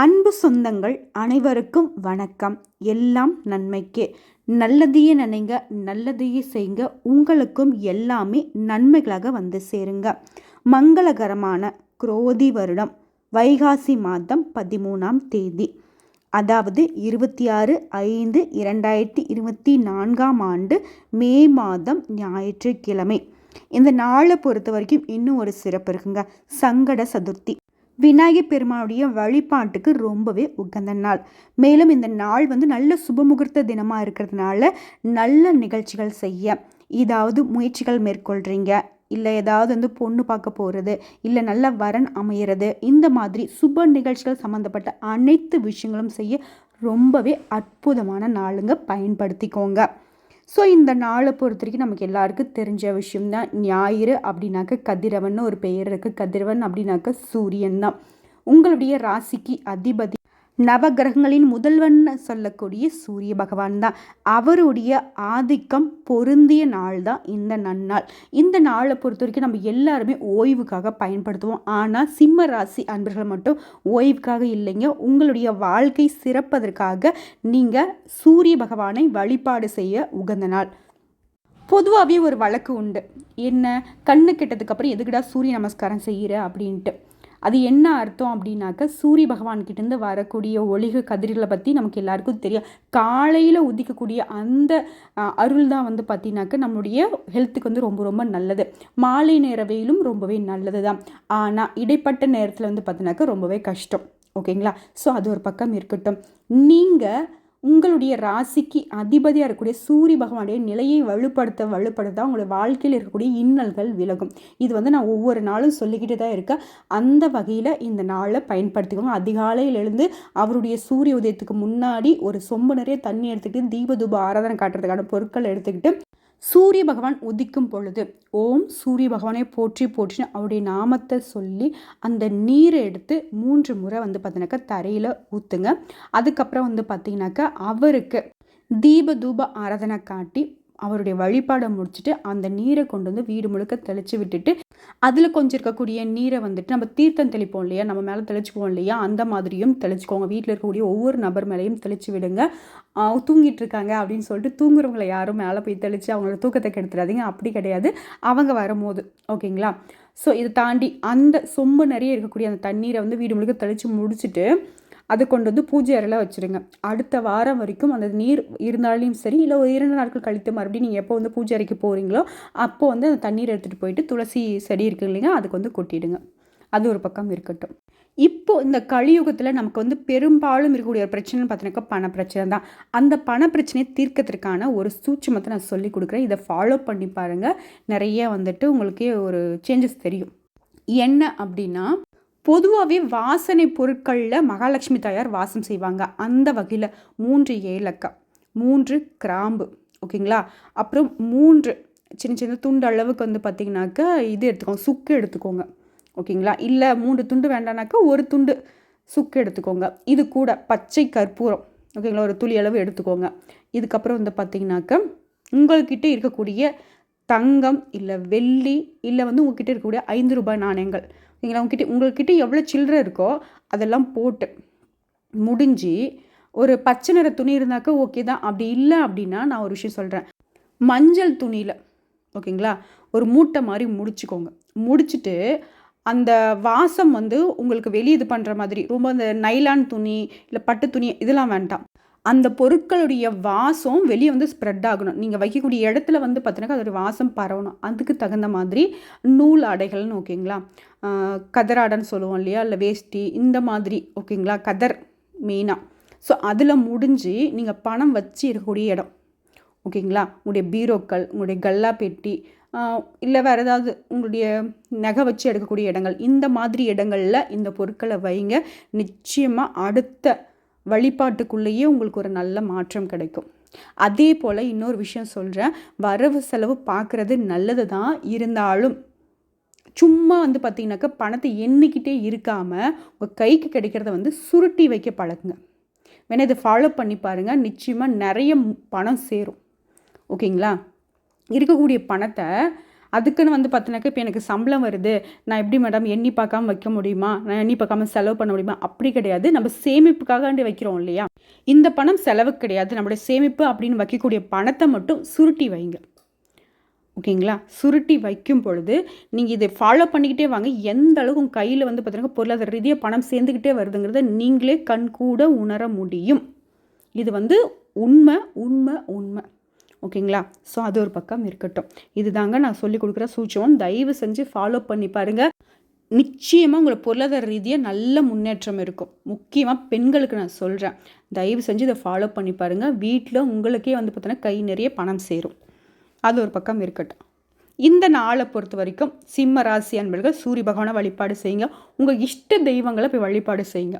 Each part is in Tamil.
அன்பு சொந்தங்கள் அனைவருக்கும் வணக்கம். எல்லாம் நன்மைக்கே. நல்லதையே நினைங்க நல்லதையே செய்யுங்க. உங்களுக்கும் எல்லாமே நன்மைகளாக வந்து சேருங்க. மங்களகரமான குரோதி வருடம் வைகாசி மாதம் பதிமூணாம் தேதி. அதாவது இருபத்தி ஆறு ஐந்து இரண்டாயிரத்தி இருபத்தி நான்காம் ஆண்டு மே மாதம் ஞாயிற்றுக்கிழமை. இந்த நாளை பொறுத்த வரைக்கும் இன்னும் ஒரு சிறப்பு இருக்குங்க. சங்கட சதுர்த்தி. விநாயகர் பெருமானுடைய வழிபாட்டுக்கு ரொம்பவே உகந்த நாள். மேலும் இந்த நாள் வந்து நல்ல சுபமுகூர்த்த தினமாக இருக்கிறதுனால நல்ல நிகழ்ச்சிகள் செய்ய ஏதாவது முயற்சிகள் மேற்கொள்கிறீங்க இல்லை ஏதாவது வந்து பொண்ணு பார்க்க போகிறது இல்லை நல்ல வரன் அமையிறது இந்த மாதிரி சுப நிகழ்ச்சிகள் சம்மந்தப்பட்ட அனைத்து விஷயங்களும் செய்ய ரொம்பவே அற்புதமான நாளுங்க பயன்படுத்திக்கோங்க. ஸோ இந்த நாளை பொறுத்த வரைக்கும் நமக்கு எல்லாருக்கும் தெரிஞ்ச விஷயம்தான். ஞாயிறு அப்படின்னாக்க கதிரவன் ஒரு பெயர் இருக்குது கதிரவன் அப்படின்னாக்க சூரியன் தான். உங்களுடைய ராசிக்கு அதிபதி நவகிரகங்களின் முதல்வன் சொல்லக்கூடிய சூரிய பகவான் தான் அவருடைய ஆதிக்கம் பொருந்திய நாள் தான் இந்த நன்னாள். இந்த நாளை பொறுத்த வரைக்கும் நம்ம எல்லாருமே ஓய்வுக்காக பயன்படுத்துவோம். ஆனால் சிம்ம ராசி அன்பர்கள் மட்டும் ஓய்வுக்காக இல்லைங்க. உங்களுடைய வாழ்க்கை சிறப்பதற்காக நீங்கள் சூரிய பகவானை வழிபாடு செய்ய உகந்த நாள். பொதுவாகவே ஒரு வழக்கு உண்டு. என்ன? கண்ணு கெட்டதுக்கப்புறம் எதுக்குடா சூரிய நமஸ்காரம் செய்கிற அப்படின்ட்டு. அது என்ன அர்த்தம் அப்படின்னாக்க சூரிய பகவான்கிட்டேருந்து வரக்கூடிய ஒளிக கதிர்களை பற்றி நமக்கு எல்லாருக்கும் தெரியும். காலையில் உதிக்கக்கூடிய அந்த அருள் தான் வந்து பார்த்தீங்கன்னாக்க நம்மளுடைய ஹெல்த்துக்கு வந்து ரொம்ப ரொம்ப நல்லது. மாலை நேர வெயிலும் ரொம்பவே நல்லது தான். ஆனால் இடைப்பட்ட நேரத்தில் வந்து பார்த்தீங்கன்னாக்க ரொம்பவே கஷ்டம். ஓகேங்களா? ஸோ அது ஒரு பக்கம் இருக்கட்டும். நீங்கள் உங்களுடைய ராசிக்கு அதிபதியாக இருக்கக்கூடிய சூரிய பகவானுடைய நிலையை வலுப்படுத்த வலுப்படுத்த உங்களுடைய வாழ்க்கையில் இருக்கக்கூடிய இன்னல்கள் விலகும். இது வந்து நான் ஒவ்வொரு நாளும் சொல்லிக்கிட்டு தான் இருக்கேன். அந்த வகையில் இந்த நாளை பயன்படுத்திக்கோங்க. அதிகாலையில் எழுந்து அவருடைய சூரிய உதயத்துக்கு முன்னாடி ஒரு சொம்பு நிறைய தண்ணி எடுத்துக்கிட்டு தீப தூப ஆராதனை காட்டுறதுக்கான பொருட்கள் எடுத்துக்கிட்டு சூரிய பகவான் உதிக்கும் பொழுது ஓம் சூரிய பகவானை போற்றி போற்றின்னு அவருடைய நாமத்தை சொல்லி அந்த நீரை எடுத்து மூன்று முறை வந்து பார்த்தீங்கன்னாக்கா தரையில் ஊற்றுங்க அதுக்கப்புறம் வந்து பார்த்தீங்கன்னாக்கா அவருக்கு தீப தூப ஆராதனை காட்டி அவருடைய வழிபாடை முடிச்சுட்டு அந்த நீரை கொண்டு வந்து வீடு முழுக்க தெளித்து விட்டுட்டு அதில் கொஞ்சம் இருக்கக்கூடிய நீரை வந்துட்டு நம்ம தீர்த்தம் தெளிப்போம் இல்லையா? நம்ம மேலே தெளிச்சுக்குவோம் இல்லையா? அந்த மாதிரியும் தெளிச்சுக்கோங்க. வீட்டில் இருக்கக்கூடிய ஒவ்வொரு நபர் மேலேயும் தெளித்து விடுங்க. தூங்கிட்டு இருக்காங்க அப்படின்னு சொல்லிட்டு தூங்குறவங்களை யாரும் மேலே போய் தெளித்து அவங்களோட தூக்கத்தை கெடுத்துடாதீங்க அப்படி கிடையாது. அவங்க வரும்போது. ஓகேங்களா? ஸோ இதை தாண்டி அந்த சொம்பு நிறைய இருக்கக்கூடிய அந்த தண்ணீரை வந்து வீடு முழுக்க தெளித்து முடிச்சுட்டு அதை கொண்டு வந்து பூஜை அறையில் வச்சுருங்க. அடுத்த வாரம் வரைக்கும் அந்த நீர் இருந்தாலும் சரி இல்லை ஒரு இரண்டு நாட்கள் கழித்து மறுபடியும் நீங்கள் எப்போ வந்து பூஜை அறைக்கு போகிறீங்களோ அப்போ வந்து அந்த தண்ணீர் எடுத்துகிட்டு போயிட்டு துளசி செடி இருக்குது இல்லைங்க அதுக்கு வந்து கொட்டிடுங்க. அது ஒரு பக்கம் இருக்கட்டும். இப்போ இந்த கலியுகத்தில் நமக்கு வந்து பெரும்பாலும் இருக்கக்கூடிய ஒரு பிரச்சனைன்னு பார்த்தீங்கன்னாக்கா பண பிரச்சனை தான். அந்த பண பிரச்சனையை தீர்க்கறதுக்கான ஒரு சூட்சமத்தை நான் சொல்லி கொடுக்குறேன். இதை ஃபாலோ பண்ணி பாருங்கள் நிறைய வந்துட்டு உங்களுக்கே ஒரு சேஞ்சஸ் தெரியும். என்ன அப்படின்னா பொதுவாகவே வாசனை பொருட்களில் மகாலட்சுமி தாயார் வாசம் செய்வாங்க. அந்த வகையில் மூன்று ஏலக்காய் மூன்று கிராம்பு ஓகேங்களா? அப்புறம் மூன்று சின்ன சின்ன துண்டு அளவுக்கு வந்து பார்த்திங்கனாக்கா இது எடுத்துக்கோங்க சுக்கு எடுத்துக்கோங்க ஓகேங்களா? இல்லை மூன்று துண்டு வேண்டானாக்கா ஒரு துண்டு சுக்கு எடுத்துக்கோங்க. இது கூட பச்சை கற்பூரம் ஓகேங்களா? ஒரு துளி அளவு எடுத்துக்கோங்க. இதுக்கப்புறம் வந்து பார்த்திங்கனாக்கா உங்கள்கிட்ட இருக்கக்கூடிய தங்கம் இல்லை வெள்ளி இல்லை வந்து உங்ககிட்ட இருக்கக்கூடிய ஐந்து ரூபாய் நாணயங்கள் நீங்கள் உங்ககிட்ட உங்கள்கிட்ட எவ்வளோ சில்லறை இருக்கோ அதெல்லாம் போட்டு முடிஞ்சு ஒரு பச்சை நிற துணி இருந்தாக்க ஓகே தான். அப்படி இல்லை அப்படின்னா நான் ஒரு விஷயம் சொல்கிறேன் மஞ்சள் துணியில் ஓகேங்களா ஒரு மூட்டை மாதிரி முடிச்சுக்கோங்க. முடிச்சுட்டு அந்த வாசம் வந்து உங்களுக்கு வெளியே இது பண்ணுற மாதிரி ரொம்ப அந்த நைலான் துணி இல்லை பட்டு துணி இதெல்லாம் வேண்டாம். அந்த பொருட்களுடைய வாசம் வெளியே வந்து ஸ்ப்ரெட் ஆகணும். நீங்கள் வைக்கக்கூடிய இடத்துல வந்து பார்த்தீங்கன்னா அதோடைய வாசம் பரவணும். அதுக்கு தகுந்த மாதிரி நூல் ஆடைகள்னு ஓகேங்களா? கதராடன்னு சொல்லுவோம் இல்லையா? இல்லை வேஷ்டி இந்த மாதிரி ஓகேங்களா? கதர் மெயினாக ஸோ அதில் முடிஞ்சு நீங்கள் பணம் வச்சு இருக்கக்கூடிய இடம். ஓகேங்களா? உங்களுடைய பீரோக்கள் உங்களுடைய கல்லா பெட்டி இல்லை வேறு ஏதாவது உங்களுடைய நகை வச்சு எடுக்கக்கூடிய இடங்கள் இந்த மாதிரி இடங்களில் இந்த பொருட்களை வைங்க. நிச்சயமாக அடுத்த வழிபாட்டுக்குள்ளேயே உங்களுக்கு ஒரு நல்ல மாற்றம் கிடைக்கும். அதே போல் இன்னொரு விஷயம் சொல்கிறேன் வரவு செலவு பார்க்குறது நல்லது தான் இருந்தாலும் சும்மா வந்து பார்த்தீங்கன்னாக்கா பணத்தை எண்ணிக்கிட்டே இருக்காமல் உங்கள் கைக்கு கிடைக்கிறத வந்து சுருட்டி வைக்க பழகுங்க. வேணால் இதை ஃபாலோ பண்ணி பாருங்கள் நிச்சயமாக நிறைய பணம் சேரும். ஓகேங்களா? இருக்கக்கூடிய பணத்தை அதுக்குன்னு வந்து பார்த்தினாக்கா இப்போ எனக்கு சம்பளம் வருது. நான் எப்படி மேடம் எண்ணி பார்க்காம வைக்க முடியுமா? நான் எண்ணி பார்க்காம செலவு பண்ண முடியுமா? அப்படி கிடையாது. நம்ம சேமிப்புக்காக வைக்கிறோம் இல்லையா? இந்த பணம் செலவு கிடையாது. நம்மளுடைய சேமிப்பு அப்படின்னு வைக்கக்கூடிய பணத்தை மட்டும் சுருட்டி வைங்க. ஓகேங்களா? சுருட்டி வைக்கும் பொழுது நீங்கள் இதை ஃபாலோ பண்ணிக்கிட்டே வாங்க. எந்த அளவுக்கு உங்கள் கையில் வந்து பார்த்தீங்கன்னா பொருளாதார ரீதியாக பணம் சேர்ந்துக்கிட்டே வருதுங்கிறத நீங்களே கண் கூட உணர முடியும். இது வந்து உண்மை உண்மை உண்மை. ஓகேங்களா? ஸோ அது ஒரு பக்கம் இருக்கட்டும். இது தாங்க நான் சொல்லிக் கொடுக்குற சூச்சம் தயவு செஞ்சு ஃபாலோ பண்ணி பாருங்கள் நிச்சயமாக உங்களை பொருளாதார ரீதியாக நல்ல முன்னேற்றம் இருக்கும். முக்கியமாக பெண்களுக்கு நான் சொல்கிறேன் தயவு செஞ்சு இதை ஃபாலோ பண்ணி பாருங்கள் வீட்டில் உங்களுக்கே வந்து பார்த்தோன்னா கை நிறைய பணம் சேரும். அது ஒரு பக்கம் இருக்கட்டும். இந்த நாளை பொறுத்த வரைக்கும் சிம்ம ராசி அன்பர்கள் சூரிய பகவானை வழிபாடு செய்யுங்க. உங்கள் இஷ்ட தெய்வங்களை போய் வழிபாடு செய்யுங்க.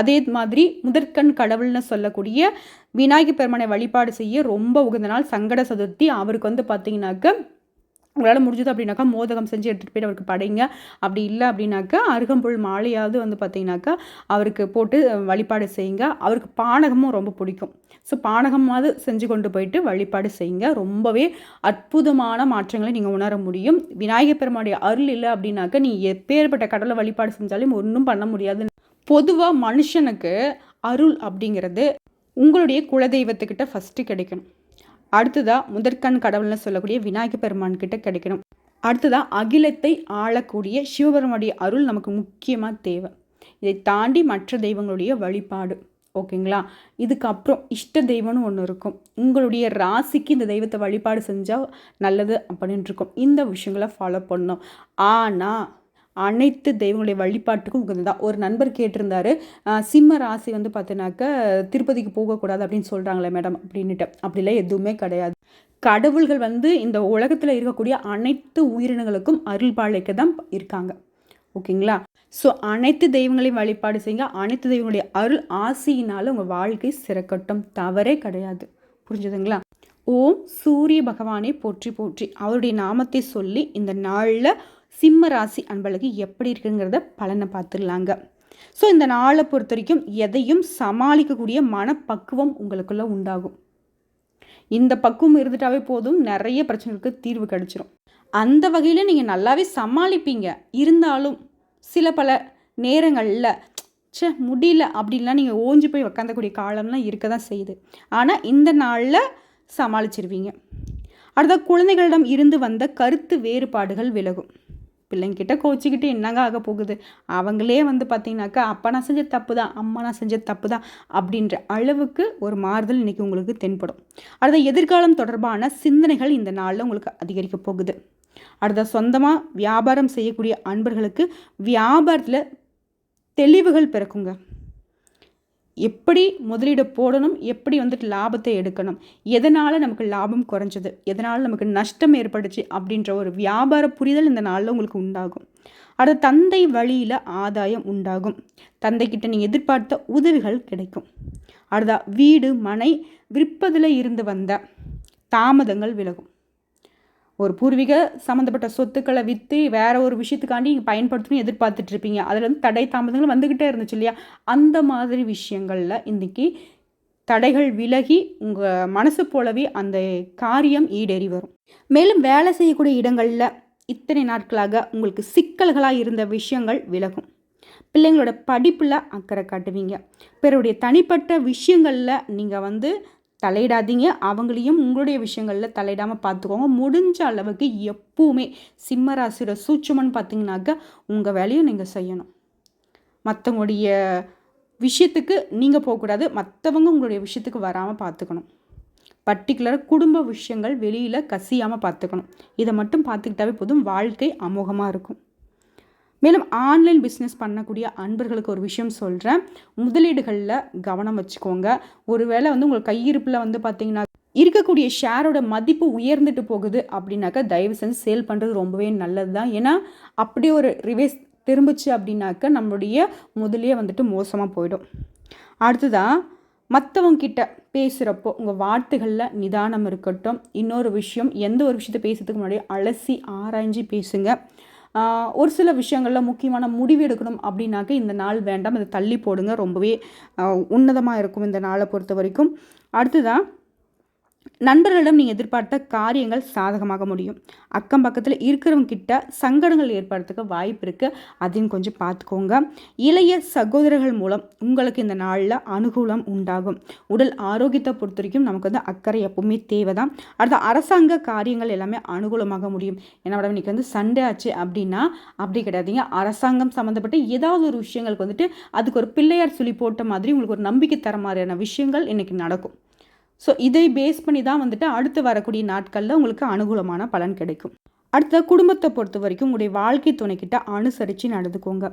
அதே மாதிரி முதற்கண் கடவுள்னு சொல்லக்கூடிய விநாயகர் பெருமனை வழிபாடு செய்ய ரொம்ப உகந்த நாள் சங்கட சதுர்த்தி. அவருக்கு வந்து பார்த்தீங்கன்னாக்க உங்களால் முடிஞ்சது அப்படின்னாக்கா மோதகம் செஞ்சு எடுத்துகிட்டு போயிட்டு அவருக்கு படைங்க. அப்படி இல்லை அப்படின்னாக்கா அருகம்புல் மாலையாவது வந்து பார்த்தீங்கன்னாக்கா அவருக்கு போட்டு வழிபாடு செய்யுங்க. அவருக்கு பானகமும் ரொம்ப பிடிக்கும். ஸோ பானகமாவது செஞ்சு கொண்டு போயிட்டு வழிபாடு செய்யுங்க. ரொம்பவே அற்புதமான மாற்றங்களை நீங்கள் உணர முடியும். விநாயகர் பெருமாடைய அருள் இல்லை அப்படின்னாக்கா நீ எப்பேற்பட்ட கடலை வழிபாடு செஞ்சாலும் ஒன்றும் பண்ண முடியாது. பொதுவாக மனுஷனுக்கு அருள் அப்படிங்கிறது உங்களுடைய குலதெய்வத்துக்கிட்ட ஃபஸ்ட்டு கிடைக்கணும். அடுத்ததாக முதற்கண் கடவுள்னு சொல்லக்கூடிய விநாயக பெருமான் கிட்ட கிடைக்கணும். அடுத்ததாக அகிலத்தை ஆளக்கூடிய சிவபெருமானுடைய அருள் நமக்கு முக்கியமாக தேவை. இதை தாண்டி மற்ற தெய்வங்களுடைய வழிபாடு. ஓகேங்களா? இதுக்கப்புறம் இஷ்ட தெய்வம்னு ஒன்று இருக்கும். உங்களுடைய ராசிக்கு இந்த தெய்வத்தை வழிபாடு செஞ்சால் நல்லது அப்படின்ட்டு இருக்கும். இந்த விஷயங்களை ஃபாலோ பண்ணணும். ஆனால் அனைத்து தெய்வங்களுடைய வழிபாட்டுக்கும் உகந்ததான் ஒரு நண்பர் கேட்டிருந்தாரு சிம்ம ராசி வந்து பார்த்தீங்கன்னாக்க திருப்பதிக்கு போகக்கூடாது அப்படின்னு சொல்கிறாங்களே மேடம் அப்படின்னுட்டு. அப்படிலாம் எதுவுமே கிடையாது. கடவுள்கள் வந்து இந்த உலகத்தில் இருக்கக்கூடிய அனைத்து உயிரினங்களுக்கும் அருள்பாழைக்க தான் இருக்காங்க. ஓகேங்களா? ஸோ அனைத்து தெய்வங்களையும் வழிபாடு செய்யுங்க. அனைத்து தெய்வங்களுடைய அருள் ஆசையினால் உங்கள் வாழ்க்கை சிறக்கட்டும். தவறே கிடையாது. புரிஞ்சுதுங்களா? ஓம் சூரிய பகவானை போற்றி போற்றி. அவருடைய நாமத்தை சொல்லி இந்த நாளில் சிம்ம ராசி அன்பழகு எப்படி இருக்குங்கிறத பலனை பார்த்துடலாங்க. ஸோ இந்த நாளை பொறுத்த வரைக்கும் எதையும் சமாளிக்கக்கூடிய மனப்பக்குவம் உங்களுக்குள்ளே உண்டாகும். இந்த பக்குவம் இருந்துட்டாவே போதும் நிறைய பிரச்சனைகளுக்கு தீர்வு கிடச்சிரும். அந்த வகையில் நீங்கள் நல்லாவே சமாளிப்பீங்க. இருந்தாலும் சில பல நேரங்களில் சே முடியல அப்படின்லாம் நீங்கள் ஓஞ்சி போய் உக்காந்தக்கூடிய காலம்லாம் இருக்க தான் செய்யுது. ஆனால் இந்த நாளில் சமாளிச்சிருவீங்க. அடுத்த குழந்தைகளிடம் இருந்து வந்த கருத்து வேறுபாடுகள் விலகும். பிள்ளைங்கிட்ட கோச்சிக்கிட்டு என்னங்க ஆக போகுது? அவங்களே வந்து பார்த்தீங்கன்னாக்கா அப்பா நான் செஞ்ச தப்பு தான் அம்மா நான் செஞ்ச தப்பு தான் அப்படின்ற அளவுக்கு ஒரு மாறுதல் இன்றைக்கி உங்களுக்கு தென்படும். அடுத்த எதிர்காலம் தொடர்பான சிந்தனைகள் இந்த நாளில் உங்களுக்கு அதிகரிக்க போகுது. அடுத்த சொந்தமாக வியாபாரம் செய்யக்கூடிய அன்பர்களுக்கு வியாபாரத்தில் தெளிவுகள் பிறக்குங்க. எப்படி முதலீடு போடணும் எப்படி வந்துட்டு லாபத்தை எடுக்கணும் எதனால் நமக்கு லாபம் குறைஞ்சது எதனால் நமக்கு நஷ்டம் ஏற்பட்டுச்சு அப்படின்ற ஒரு வியாபார புரிதல் இந்த நாளில் உங்களுக்கு உண்டாகும். அடுத்த தந்தை வழியில் ஆதாயம் உண்டாகும். தந்தைக்கிட்ட நீங்கள் எதிர்பார்த்த உதவிகள் கிடைக்கும். அடுத்தா வீடு மனை விற்பதில் இருந்து வந்த தாமதங்கள் விலகும். ஒரு பூர்வீக சம்மந்தப்பட்ட சொத்துக்களை விற்று வேற ஒரு விஷயத்துக்காண்டி நீங்கள் பயன்படுத்தணும்னு எதிர்பார்த்துட்ருப்பீங்க. அதில் வந்து தடை தாமதங்கள் வந்துக்கிட்டே இருந்துச்சு இல்லையா? அந்த மாதிரி விஷயங்களில் இன்றைக்கி தடைகள் விலகி உங்கள் மனசு போலவே அந்த காரியம் ஈடேறி வரும். மேலும் வேலை செய்யக்கூடிய இடங்களில் இத்தனை நாட்களாக உங்களுக்கு சிக்கல்களாக இருந்த விஷயங்கள் விலகும். பிள்ளைங்களோட படிப்பில் அக்கறை காட்டுவீங்க. பிறருடைய தனிப்பட்ட விஷயங்களில் நீங்கள் வந்து தலையிடாதீங்க. அவங்களையும் உங்களுடைய விஷயங்களில் தலையிடாமல் பார்த்துக்கோங்க முடிஞ்ச அளவுக்கு எப்பவுமே சிம்மராசியோட சூட்சமன்னு பார்த்தீங்கன்னாக்க உங்கள் வேலையும் நீங்கள் செய்யணும். மற்றவங்களுடைய விஷயத்துக்கு நீங்கள் போகக்கூடாது. மற்றவங்க உங்களுடைய விஷயத்துக்கு வராமல் பார்த்துக்கணும் பர்டிகுலராக குடும்ப விஷயங்கள் வெளியில் கசியாமல் பார்த்துக்கணும் இதை மட்டும் பார்த்துக்கிட்டாவே போதும். வாழ்க்கை அமோகமாக இருக்கும். மேலும் ஆன்லைன் பிஸ்னஸ் பண்ணக்கூடிய அன்பர்களுக்கு ஒரு விஷயம் சொல்கிறேன் முதலீடுகளில் கவனம் வச்சுக்கோங்க. ஒருவேளை வந்து உங்கள் கையிருப்பில் வந்து பார்த்தீங்கன்னா இருக்கக்கூடிய ஷேரோட மதிப்பு உயர்ந்துட்டு போகுது அப்படின்னாக்கா தயவு செஞ்சு சேல் பண்ணுறது ரொம்பவே நல்லது தான் ஏன்னா அப்படி ஒரு ரிவேஸ் திரும்பிச்சு அப்படின்னாக்கா நம்மளுடைய முதலே வந்துட்டு மோசமாக போயிடும். அடுத்ததான் மற்றவங்க கிட்ட பேசுகிறப்போ உங்கள் வார்த்தைகளில் நிதானம் இருக்கட்டும். இன்னொரு விஷயம் எந்த ஒரு விஷயத்தை பேசுறதுக்கு முன்னாடி அலசி ஆராய்ஞ்சு பேசுங்க. ஒரு சில விஷயங்களில் முக்கியமான முடிவு எடுக்கணும் அப்படின்னாக்க இந்த நாள் வேண்டாம் இதை தள்ளி போடுங்க. ரொம்பவே உன்னதமாக இருக்கும் இந்த நாளை பொறுத்த வரைக்கும். அடுத்ததான் நண்பர்களிடம் நீங்கள் எதிர்பார்த்த காரியங்கள் சாதகமாக முடியும். அக்கம் பக்கத்தில் இருக்கிறவங்க கிட்ட சங்கடங்கள் ஏற்படுறதுக்கு வாய்ப்பு இருக்குது அதையும் கொஞ்சம் பார்த்துக்கோங்க இளைய சகோதரர்கள் மூலம் உங்களுக்கு இந்த நாளில் அனுகூலம் உண்டாகும். உடல் ஆரோக்கியத்தை பொறுத்த வரைக்கும் நமக்கு வந்து அக்கறை எப்பவுமே தேவை தான் அடுத்த அரசாங்க காரியங்கள் எல்லாமே அனுகூலமாக முடியும். ஏன்னா மேடம் இன்றைக்கி வந்து சண்டே ஆச்சு அப்படின்னா அப்படி கிடையாதுங்க. அரசாங்கம் சம்மந்தப்பட்ட ஏதாவது ஒரு விஷயங்களுக்கு வந்துட்டு அதுக்கு ஒரு பிள்ளையார் சொல்லி போட்ட மாதிரி உங்களுக்கு ஒரு நம்பிக்கை தர மாதிரியான விஷயங்கள் இன்றைக்கி நடக்கும். ஸோ இதை பேஸ் பண்ணி தான் வந்துட்டு அடுத்து வரக்கூடிய நாட்களில் உங்களுக்கு அனுகூலமான பலன் கிடைக்கும். அடுத்த குடும்பத்தை பொறுத்த வரைக்கும் உங்களுடைய வாழ்க்கை துணைக்கிட்ட அனுசரித்து நடந்துக்கோங்க.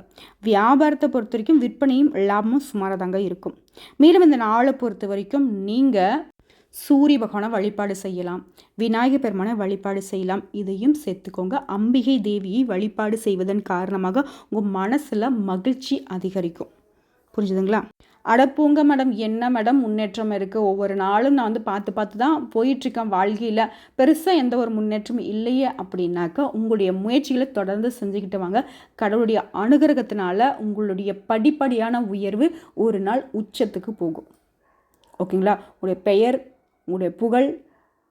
வியாபாரத்தை பொறுத்த வரைக்கும் விற்பனையும் லாபமும் சுமாராக தாங்க இருக்கும். மேலும் இந்த நாளை பொறுத்த வரைக்கும் நீங்கள் சூரிய பகவானை வழிபாடு செய்யலாம். விநாயகர் பெருமானை வழிபாடு செய்யலாம். இதையும் சேர்த்துக்கோங்க. அம்பிகை தேவியை வழிபாடு செய்வதன் காரணமாக உங்கள் மனசில் மகிழ்ச்சி அதிகரிக்கும். புரிஞ்சுதுங்களா? அடப்பூங்க மேடம் என்ன மேடம் முன்னேற்றம் இருக்குது ஒவ்வொரு நாளும் நான் வந்து பார்த்து பார்த்து தான் போயிட்டுருக்கேன் வாழ்க்கையில். பெருசாக எந்த ஒரு முன்னேற்றமும் இல்லையே அப்படின்னாக்கா உங்களுடைய முயற்சிகளை தொடர்ந்து செஞ்சுக்கிட்டு வாங்க. கடவுளுடைய அனுகிரகத்தினால உங்களுடைய படிப்படியான உயர்வு ஒரு நாள் உச்சத்துக்கு போகும். ஓகேங்களா? உங்களுடைய பெயர் உங்களுடைய புகழ்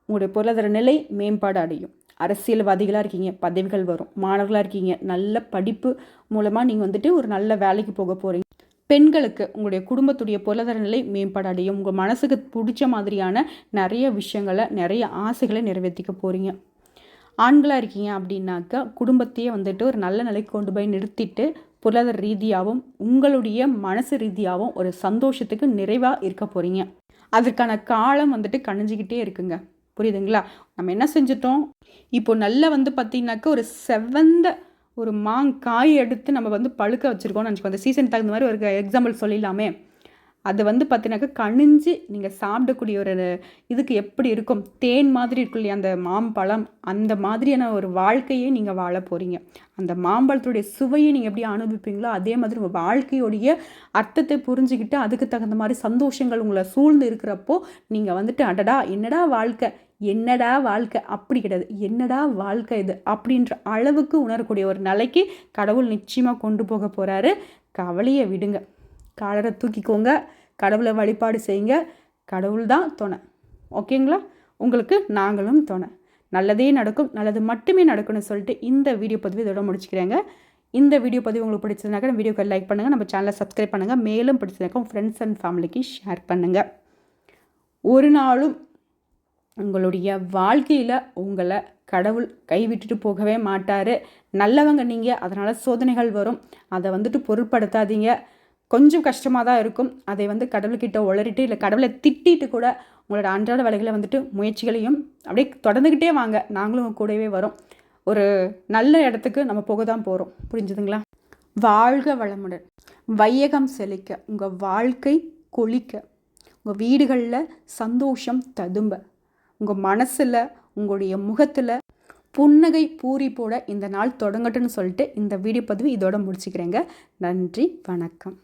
உங்களுடைய பொருளாதார நிலை மேம்பாடு அடையும். அரசியல்வாதிகளாக இருக்கீங்க பதவிகள் வரும். மாணவர்களாக இருக்கீங்க நல்ல படிப்பு மூலமாக நீங்கள் வந்துட்டு ஒரு நல்ல வேலைக்கு போக போகிறீங்க பெண்களுக்கு உங்களுடைய குடும்பத்துடைய பொருளாதார நிலை மேம்பாடு அடையும். உங்கள் மனசுக்கு பிடிச்ச மாதிரியான நிறைய விஷயங்களை நிறைய ஆசைகளை நிறைவேற்றிக்க போகிறீங்க ஆண்களாக இருக்கீங்க அப்படின்னாக்கா குடும்பத்தையே வந்துட்டு ஒரு நல்ல நிலைக்கு கொண்டு போய் நிறுத்திட்டு பொருளாதார ரீதியாகவும் உங்களுடைய மனசு ரீதியாகவும் ஒரு சந்தோஷத்துக்கு நிறைவாக இருக்க போகிறீங்க அதற்கான காலம் வந்துட்டு கணிஞ்சிக்கிட்டே இருக்குங்க. புரியுதுங்களா? நம்ம என்ன செஞ்சிட்டோம்? இப்போ நல்லா வந்து பார்த்திங்கனாக்கா ஒரு செவந்த ஒரு மாங்காய் எடுத்து நம்ம வந்து பழுக்க வச்சுருக்கோம்னு நினச்சிக்கோ. அந்த சீசன் தகுந்த மாதிரி ஒரு எக்ஸாம்பிள் சொல்லிடலாமே. அது வந்து பார்த்தீங்கன்னாக்கா கணிஞ்சு நீங்கள் சாப்பிடக்கூடிய ஒரு இதுக்கு எப்படி இருக்கும்? தேன் மாதிரி இருக்கும் இல்லையா? அந்த மாம்பழம் அந்த மாதிரியான ஒரு வாழ்க்கையே நீங்கள் வாழ போகிறீங்க அந்த மாம்பழத்துடைய சுவையை நீங்கள் எப்படி அனுபவிப்பீங்களோ அதே மாதிரி உங்கள் வாழ்க்கையோடைய அர்த்தத்தை புரிஞ்சுக்கிட்டு அதுக்கு தகுந்த மாதிரி சந்தோஷங்கள் உங்களை சூழ்ந்து இருக்கிறப்போ நீங்கள் வந்துட்டு அடடா என்னடா வாழ்க்கை? என்னடா வாழ்க்கை? அப்படி கிடையாது. என்னடா வாழ்க்கை இது? அப்படின்ற அளவுக்கு உணரக்கூடிய ஒரு நிலைக்கு கடவுள் நிச்சயமாக கொண்டு போக போகிறாரு கவலையை விடுங்க. காலரை தூக்கிக்கோங்க. கடவுளை வழிபாடு செய்யுங்க. கடவுள் தான் துணை. ஓகேங்களா? உங்களுக்கு நாங்களும் துணை. நல்லதே நடக்கும். நல்லது மட்டுமே நடக்கும்னு சொல்லிட்டு இந்த வீடியோ பதிவு இதோட முடிச்சுக்கிறேங்க. இந்த வீடியோ பதிவு உங்களுக்கு பிடிச்சதுனாக்கா நம்ம வீடியோக்கு லைக் பண்ணுங்கள் நம்ம சேனலை சப்ஸ்கிரைப் பண்ணுங்கள் மேலும் பிடிச்சதுனாக்க உங்கள் ஃப்ரெண்ட்ஸ் அண்ட் ஃபேமிலிக்கு ஷேர் பண்ணுங்கள் ஒரு நாளும் உங்களுடைய வாழ்க்கையில் உங்களை கடவுள் கைவிட்டுட்டு போகவே மாட்டார். நல்லவங்க நீங்கள் அதனால் சோதனைகள் வரும். அதை வந்துட்டு பொருட்படுத்தாதீங்க. கொஞ்சம் கஷ்டமாக தான் இருக்கும். அதை வந்து கடவுள்கிட்ட உளறிட்டு இல்லை கடவுளை திட்டிட்டு கூட உங்களோட அன்றாட வேலைகளை வந்துட்டு முயற்சிகளையும் அப்படியே தொடர்ந்துக்கிட்டே வாங்க. நாங்களும் கூடவே வரோம். ஒரு நல்ல இடத்துக்கு நம்ம போக தான் போகிறோம் புரிஞ்சுதுங்களா? வாழ்க வளமுடன். வையகம் செழிக்க. உங்கள் வாழ்க்கை கொளிக்க உங்கள் வீடுகளில் சந்தோஷம் ததும்ப. உங்கள் மனசில் உங்களுடைய முகத்தில் புன்னகை பூரி போட இந்த நாள் தொடங்கட்டும்னு சொல்லிட்டு இந்த வீடியோ பதிவு இதோட முடிச்சுக்கிறேங்க. நன்றி வணக்கம்.